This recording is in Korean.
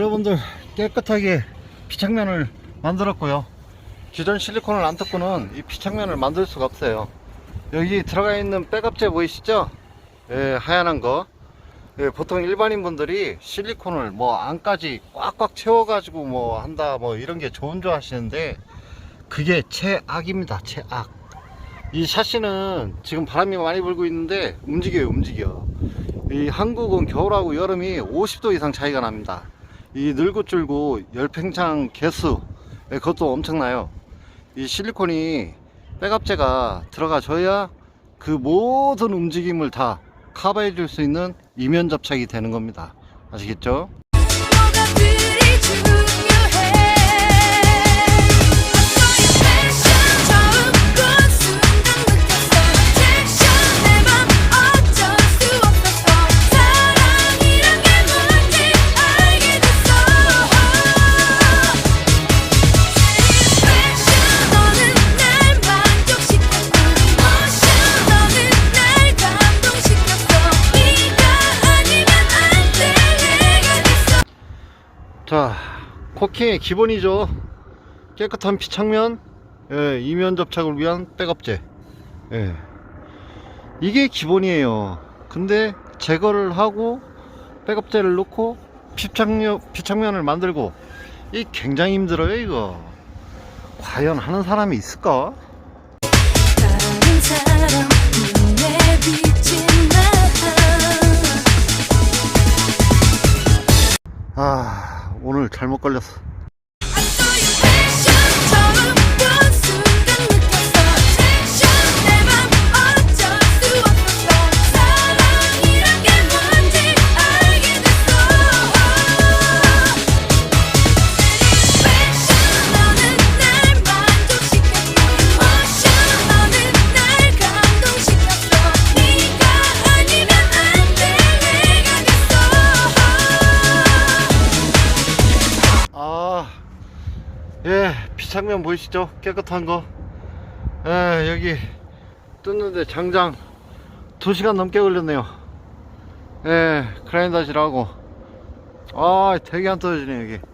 여러분들 깨끗하게 피창면을 만들었고요. 기존 실리콘을 안 뜯고는 이 피창면을 만들 수가 없어요. 여기 들어가 있는 백업재 보이시죠? 예, 하얀한 거. 예, 보통 일반인 분들이 실리콘을 뭐 안까지 꽉꽉 채워 가지고 뭐 한다 뭐 이런 게 좋은 줄 아시는데 그게 최악입니다. 최악. 이 샤시는 지금 바람이 많이 불고 있는데 움직여요 움직여. 이 한국은 겨울하고 여름이 50도 이상 차이가 납니다 이 늙고 줄고 열팽창 개수 예, 그것도 엄청나요 이 실리콘이 백압재가 들어가줘야 그 모든 움직임을 다 커버해 줄 수 있는 이면 접착이 되는 겁니다 아시겠죠? 자 코킹의 기본이죠. 깨끗한 피창면 예, 이면 접착을 위한 백업재 예. 이게 기본이에요. 근데 제거를 하고 백업재를 넣고 피창면, 피창면을 만들고 이 굉장히 힘들어요 이거. 과연 하는 사람이 있을까? 아 오늘 잘못 걸렸어 예, 피창면 보이시죠? 깨끗한 거. 예, 여기 뜯는데 장장 2시간 넘게 걸렸네요. 예, 그라인더질하고. 아, 되게 안 떨어지네, 여기.